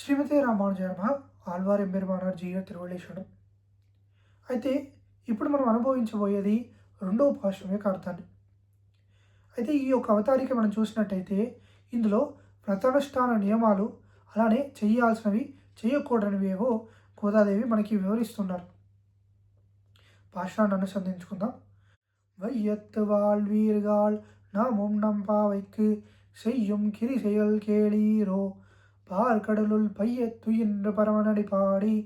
శ్రీమతి రామానుజర్మ ఆల్వార్ ఎంబెరుమానార్ జీవ తిరువళేశ్వరం అయితే ఇప్పుడు మనం అనుభవించబోయేది రెండవ పాశ్వం యొక్క అర్థాన్ని అయితే ఈ యొక్క అవతారిక మనం చూసినట్టయితే ఇందులో వ్రతానుష్ఠాన నియమాలు అలానే చేయాల్సినవి చేయకూడనివి ఏవో గోదాదేవి మనకి వివరిస్తున్నారు పాశ్వాన్ని అనుసంధించుకుందాం வையத்து வாழ்வீர்கள் நாமும் நம்பாவைக்கு செய்யும் கிரி செயல் கேளீரோ பார்க்கடலுள் பையத்துயின்று பரமனடி பாடி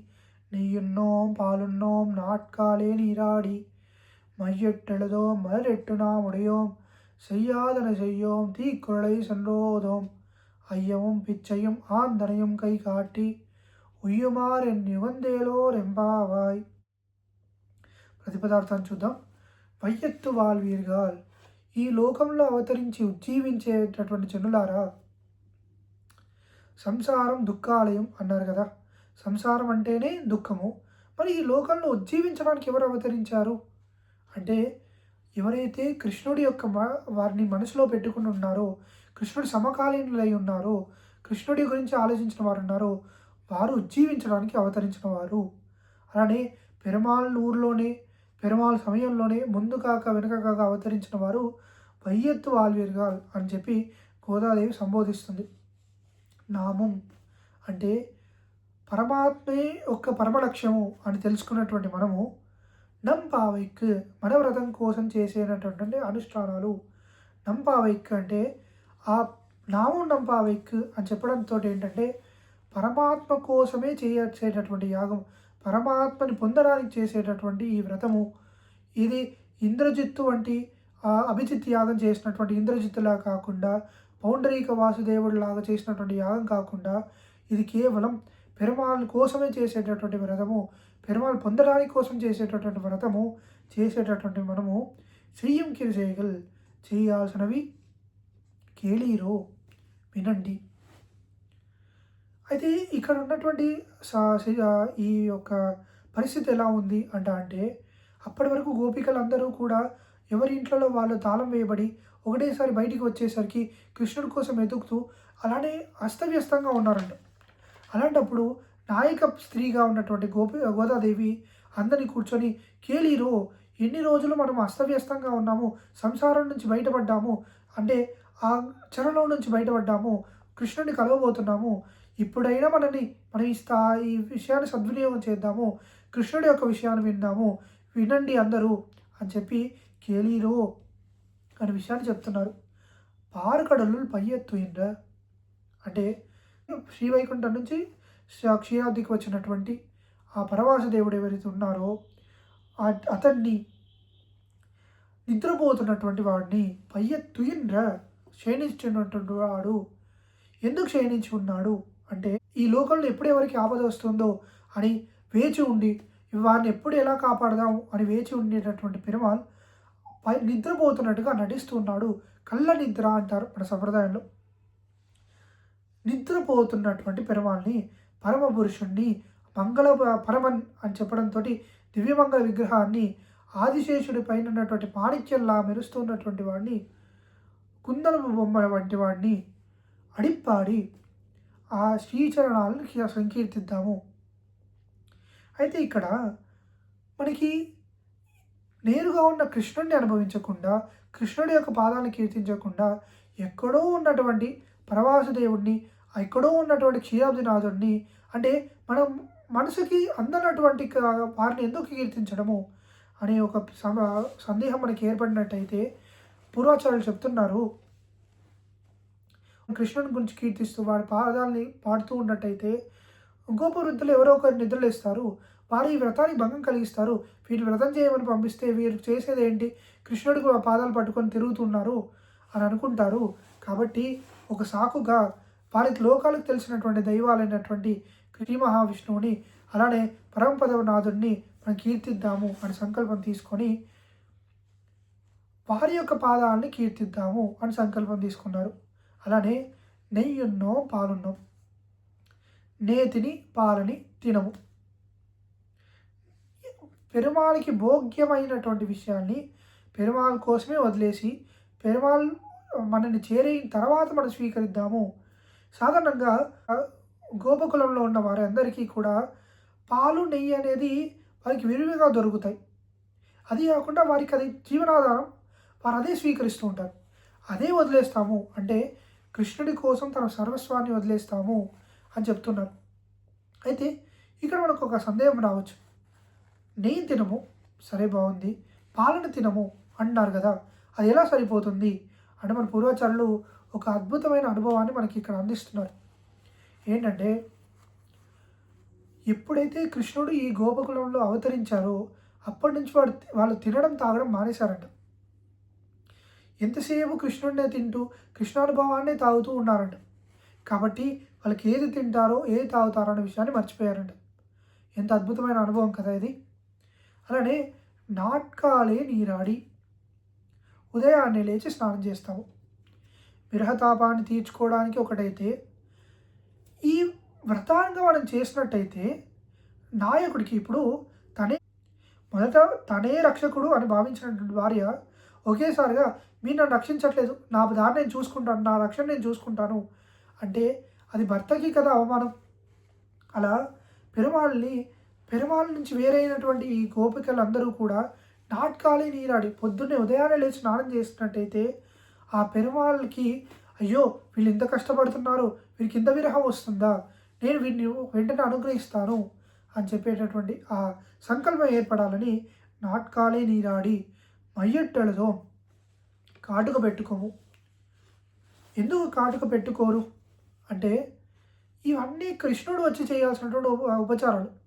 நெய்யுண்ணோம் பாலுண்ணோம் நாட்காலே நீராடி மையெட்டெழுதோம் மலரெட்டு நாம் உடையோம் செய்யாதன செய்யோம் தீக்குறளை சென்றோதோம் ஐயமும் பிச்சையும் ஆந்தனையும் கை காட்டி ఉయ్యుమార్ ఎన్ని యుగందేలో రెంబావాయ్ ప్రతిపదార్థాన్ని చూద్దాం వయ్యత్తు వాల్వీర్గాల్ ఈ లోకంలో అవతరించి ఉజ్జీవించేటటువంటి జనులారా సంసారం దుఃఖాలయం అన్నారు కదా. సంసారం అంటేనే దుఃఖము. మరి ఈ లోకంలో ఉజ్జీవించడానికి ఎవరు అవతరించారు? అంటే ఎవరైతే కృష్ణుడి యొక్క వారిని మనసులో పెట్టుకుని ఉన్నారో కృష్ణుడి సమకాలీనులై ఉన్నారో కృష్ణుడి గురించి ఆలోచించిన వారు ఉన్నారో వారు ఉజ్జీవించడానికి అవతరించిన వారు. అలానే పెరుమాళ్ ఊర్లోనే పెరుమాళ్ సమయంలోనే ముందు కాక వెనుక కాక అవతరించిన వారు వయ్యత్తు వాల్వీర్గాల్ అని చెప్పి గోదాదేవి సంబోధిస్తుంది. నామం. అంటే పరమాత్మే యొక్క పరమ లక్ష్యము అని తెలుసుకున్నటువంటి మనము నంపావైక్ మన వ్రతం కోసం చేసేటటువంటి అనుష్ఠానాలు. నంపావైక్ అంటే ఆ నామం నంపావైక్ అని చెప్పడంతో ఏంటంటే పరమాత్మ కోసమే చేసేటటువంటి యాగం. పరమాత్మని పొందడానికి చేసేటటువంటి ఈ వ్రతము. ఇది ఇంద్రజిత్తు వంటి ఆ అభిజిత్ యాగం చేసినటువంటి ఇంద్రజిత్తులా కాకుండా పౌండరీక వాసుదేవుడిలాగా చేసినటువంటి యాగం కాకుండా ఇది కేవలం పెరుమాళ్ కోసమే చేసేటటువంటి వ్రతము పెరుమాళ్ పొందడానికి కోసం చేసేటటువంటి వ్రతము చేసేటటువంటి మనము చెయ్యం కిరి చేయగల్ చేయాల్సినవి కేళీరో. వినండి. అయితే ఇక్కడ ఉన్నటువంటి ఈ యొక్క పరిస్థితి ఎలా ఉంది అంట అంటే అప్పటి వరకు గోపికలు అందరూ కూడా ఎవరి ఇంట్లో వాళ్ళు తాళం వేయబడి ఒకటేసారి బయటికి వచ్చేసరికి కృష్ణుడి కోసం వెతుకుతూ అలానే అస్తవ్యస్తంగా ఉన్నారంట. అలాంటప్పుడు నాయక స్త్రీగా ఉన్నటువంటి గోపి గోదాదేవి అందరినీ కూర్చొని కేలీరో ఎన్ని రోజులు మనం అస్తవ్యస్తంగా ఉన్నాము? సంసారం నుంచి బయటపడ్డాము. అంటే ఆ చరణం నుంచి బయటపడ్డాము. కృష్ణుని కలవబోతున్నాము. ఇప్పుడైనా మనని మనం ఈ స్థా ఈ విషయాన్ని సద్వినియోగం చేద్దాము. కృష్ణుడి యొక్క విషయాన్ని విందాము. వినండి అందరూ అని చెప్పి కేలీరో అనే విషయాన్ని చెప్తున్నారు. పారకడలు పై ఎత్తుయిండ్ర అంటే శ్రీవైకుంఠం నుంచి క్షీరాద్రికి వచ్చినటువంటి ఆ పరవాస దేవుడు ఎవరైతే ఉన్నారో అతన్ని నిద్రపోతున్నటువంటి వాడిని పయ్యత్తుయిండ్ర క్షీణించినటువంటి వాడు. ఎందుకు క్షీణించి ఉన్నాడు? అంటే ఈ లోకంలో ఎప్పుడు ఎవరికి ఆపద వస్తుందో అని వేచి ఉండి వారిని ఎప్పుడు ఎలా కాపాడదాం? అని వేచి ఉండేటటువంటి పెరుమాల్ పై నిద్రపోతున్నట్టుగా నటిస్తున్నాడు కళ్ళ నిద్ర అంటారు మన సంప్రదాయంలో. నిద్రపోతున్నటువంటి పెరుమాల్ని పరమ పురుషుణ్ణి మంగళ పరమన్ అని చెప్పడంతో దివ్యమంగళ విగ్రహాన్ని ఆదిశేషుడి పైన ఉన్నటువంటి మాణిక్యంలా మెరుస్తున్నటువంటి వాడిని కుందలపు బొమ్మ వంటి వాడిని అడిప్పాడి ఆ శ్రీచరణాలను సంకీర్తిద్దాము. అయితే ఇక్కడ మనకి నేరుగా ఉన్న కృష్ణుడిని అనుభవించకుండా కృష్ణుడి యొక్క పాదాలను కీర్తించకుండా ఎక్కడో ఉన్నటువంటి పరవాసుదేవుడిని ఎక్కడో ఉన్నటువంటి క్షీరాబ్దినాథుడిని అంటే మనం మనసుకి అందనటువంటి వారిని ఎందుకు కీర్తించడము అనే ఒక సందేహం మనకి ఏర్పడినట్టయితే పూర్వాచార్యులు చెప్తున్నారు. కృష్ణుని గురించి కీర్తిస్తూ వాడి పాదాలని పాడుతూ ఉన్నట్టయితే గోప వృద్ధులు ఎవరో ఒకరు నిద్రలేస్తారు. వారు ఈ వ్రతానికి భంగం కలిగిస్తారు. వీటి వ్రతం చేయమని పంపిస్తే వీరు చేసేది ఏంటి? కృష్ణుడికి ఆ పాదాలు పట్టుకొని తిరుగుతున్నారు అని అనుకుంటారు. కాబట్టి ఒక సాకుగా వారికి లోకాలకు తెలిసినటువంటి దైవాలైనటువంటి శ్రీ మహావిష్ణువుని అలానే పరమపదనాథుడిని మనం కీర్తిద్దాము అని సంకల్పం తీసుకొని వారి యొక్క పాదాలని కీర్తిద్దాము అని సంకల్పం తీసుకున్నారు. అలానే నెయ్యున్నో పాలున్నో నేతిని పాలని తినము. పెరుమాళ్ళకి భోగ్యమైనటువంటి విషయాన్ని పెరుమాళ్ కోసమే వదిలేసి పెరుమాళ్ మనల్ని చేరిన తర్వాత మనం స్వీకరిద్దాము. సాధారణంగా గోపకులంలో ఉన్న వారందరికీ కూడా పాలు నెయ్యి అనేది వారికి విరివిగా దొరుకుతాయి. అది కాకుండా వారికి అది జీవనాధారం. వారు అదే స్వీకరిస్తూ ఉంటారు. అదే వదిలేస్తాము అంటే కృష్ణుడి కోసం తన సర్వస్వాన్ని వదిలేస్తాము అని చెప్తున్నారు. అయితే ఇక్కడ మనకు ఒక సందేహం రావచ్చు. నెయ్యి తినము సరే బాగుంది. పాలన తినము అంటున్నారు కదా అది ఎలా సరిపోతుంది? అంటే మన పూర్వాచారులు ఒక అద్భుతమైన అనుభవాన్ని మనకి ఇక్కడ అందిస్తున్నారు. ఏంటంటే ఎప్పుడైతే కృష్ణుడు ఈ గోపకులంలో అవతరించారో అప్పటి నుంచి వాడు వాళ్ళు తినడం తాగడం మానేశారంట. ఎంతసేపు కృష్ణుడినే తింటూ కృష్ణానుభవాన్నే తాగుతూ ఉన్నారంట. కాబట్టి వాళ్ళకి ఏది తింటారో ఏది తాగుతారో అనే విషయాన్ని మర్చిపోయారంట. ఎంత అద్భుతమైన అనుభవం కదా ఇది. అలానే నాట్కాలే నీరాడి. ఉదయాన్నే లేచి స్నానం చేస్తాము. విరహతాపాన్ని తీర్చుకోవడానికి ఒకటైతే ఈ వ్రతాంగా మనం చేసినట్టయితే నాయకుడికి ఇప్పుడు తనే మొదట తనే రక్షకుడు అని భావించినటువంటి భార్య ఒకేసారిగా మీరు నన్ను రక్షించట్లేదు. నా దారి నేను చూసుకుంటాను. నా రక్షణ నేను చూసుకుంటాను. అంటే అది భర్తకి కదా అవమానం. అలా పెరుమాళ్ళని పెరుమాళ్ళ నుంచి వేరైనటువంటి ఈ గోపికలందరూ కూడా నాటకాలే నీరాడి పొద్దున్నే ఉదయాన్నే లేచి స్నానం చేసినట్టయితే ఆ పెరుమాళ్ళకి అయ్యో వీళ్ళు ఇంత కష్టపడుతున్నారు వీరికి ఇంత విరహం వస్తుందా? నేను వీటిని వెంటనే అనుగ్రహిస్తాను అని చెప్పేటటువంటి ఆ సంకల్పం ఏర్పడాలని నాటకాలే నీరాడి మయ్యట్టెలతో కాటుక పెట్టుకోము. ఎందుకు కాటుక పెట్టుకోరు? అంటే ఇవన్నీ కృష్ణుడు వచ్చి చేయాల్సినటువంటి ఉపచారాలు.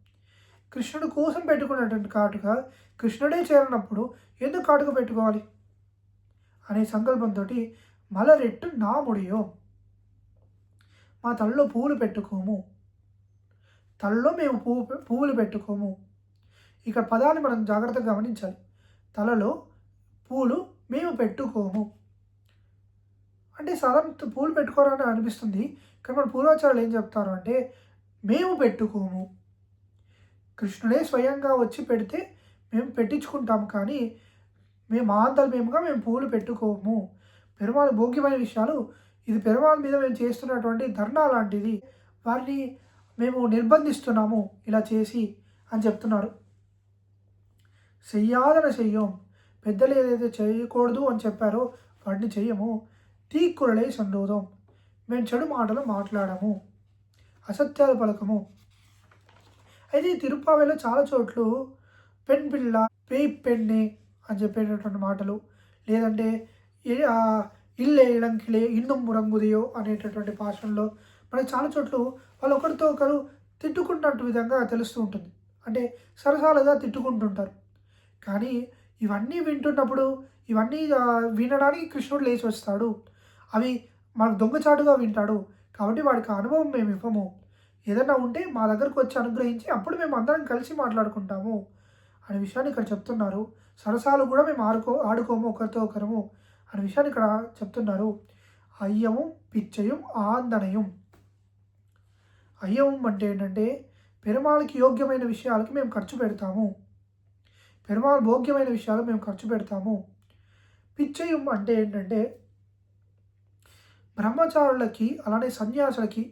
కృష్ణుడు కోసం పెట్టుకున్నటువంటి కాటుక కృష్ణుడే చేరినప్పుడు ఎందుకు కాటుక పెట్టుకోవాలి? అనే సంకల్పంతో మలరెట్టు నా ముడియో. మా తలలో పువ్వులు పెట్టుకోము. తలలో మేము పువ్వు పువ్వులు పెట్టుకోము. ఇక్కడ పదాన్ని మనం జాగ్రత్తగా గమనించాలి. తలలో పూలు మేము పెట్టుకోము. అంటే సాధారణ పూలు పెట్టుకోరని అనిపిస్తుంది. కానీ మన పూర్వాచారాలు ఏం చెప్తారు అంటే మేము పెట్టుకోము. కృష్ణుడే స్వయంగా వచ్చి పెడితే మేము పెట్టించుకుంటాం కానీ మేము మా మేముగా మేము పూలు పెట్టుకోము. పెరుమాళ్ భోగ్యమైన విషయాలు ఇది పెరుమాళ్ మీద మేము చేస్తున్నటువంటి ధర్నా లాంటిది. వారిని మేము నిర్బంధిస్తున్నాము ఇలా చేసి అని చెప్తున్నారు. చెయ్యాలన చెయ్యం పెద్దలు ఏదైతే చేయకూడదు అని చెప్పారో వాటిని చెయ్యము. తీక్కురలే సండోదం. మేము చెడు మాటలు మాట్లాడము. అసత్యాలు పలకము. అయితే ఈ తిరుపావేలో చాలా చోట్లు పెన్ పిల్ల పేయి పెన్నే అని చెప్పేటటువంటి మాటలు. లేదంటే ఇల్లే ఇళంకిలే ఇన్నం మురంగుదియో అనేటటువంటి భాషల్లో మనకి చాలా చోట్లు వాళ్ళు ఒకరితో ఒకరు తిట్టుకున్నట్టు విధంగా తెలుస్తూ ఉంటుంది. అంటే సరసాలుగా తిట్టుకుంటుంటారు. కానీ ఇవన్నీ వింటున్నప్పుడు ఇవన్నీ వినడానికి కృష్ణుడు లేచి వస్తాడు. అవి మనకు దొంగచాటుగా వింటాడు. కాబట్టి వాడికి అనుభవం మేము ఇవ్వము. ఏదైనా ఉంటే మా దగ్గరకు వచ్చి అనుగ్రహించి అప్పుడు మేము అందరం కలిసి మాట్లాడుకుంటాము అనే విషయాన్ని ఇక్కడ చెప్తున్నారు. సరసాలు కూడా మేము ఆడుకో ఆడుకోము ఒకరితో ఒకరము అనే విషయాన్ని ఇక్కడ చెప్తున్నారు. అయ్యము పిచ్చయం ఆందనయం. అయ్యవం అంటే ఏంటంటే పెరుమాళకి యోగ్యమైన విషయాలకి మేము ఖర్చు పెడతాము. పెరుమాళ్ భోగ్యమైన విషయాలు మేము ఖర్చు పెడతాము. పిచ్చయం అంటే ఏంటంటే బ్రహ్మచారులకి అలానే సన్యాసులకి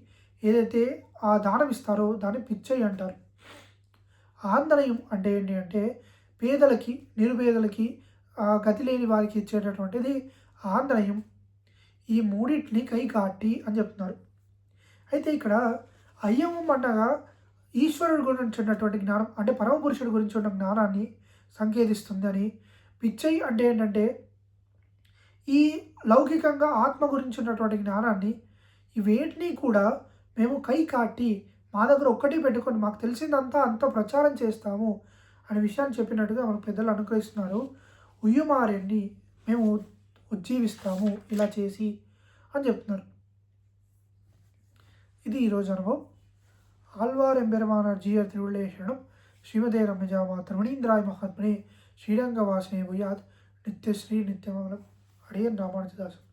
ఏదైతే ఆ దానం ఇస్తారో దాన్ని పిచ్చయి అంటారు. ఆందనయం అంటే ఏంటి అంటే పేదలకి నిరుపేదలకి గతి లేని వారికి ఇచ్చేటటువంటిది ఆందనయం. ఈ మూడింటిని కై కాటి అని చెప్తున్నారు. అయితే ఇక్కడ అయ్యవం అనగా ఈశ్వరుడు గురించి ఉన్నటువంటి జ్ఞానం అంటే పరమపురుషుడి గురించి ఉన్న జ్ఞానాన్ని సంకేతిస్తుందని పిచ్చయి అంటే ఏంటంటే ఈ లౌకికంగా ఆత్మ గురించి ఉన్నటువంటి జ్ఞానాన్ని ఈ వేటిని కూడా మేము కై కాటి మా దగ్గర ఒక్కటి పెట్టుకొని మాకు తెలిసిందంతా అంత ప్రచారం చేస్తాము అనే విషయాన్ని చెప్పినట్టుగా మన పెద్దలు అనుగ్రహిస్తున్నారు. ఉయ్యుమారెన్ని మేము ఉజ్జీవిస్తాము ఇలా చేసి అని చెప్తున్నారు. ఇది ఈరోజు అనుభవం. ఆల్వార్ ఎంబెరమాన జీయర్ తిరువులేషణం శ్రీమదే రమ్యజామాతృమణీంద్రాయ మహాత్మనే శ్రీరంగవాసినే భూయాత్ నిత్యశ్రీ నిత్యమంగళం అడియన్ రామానుజదాసు.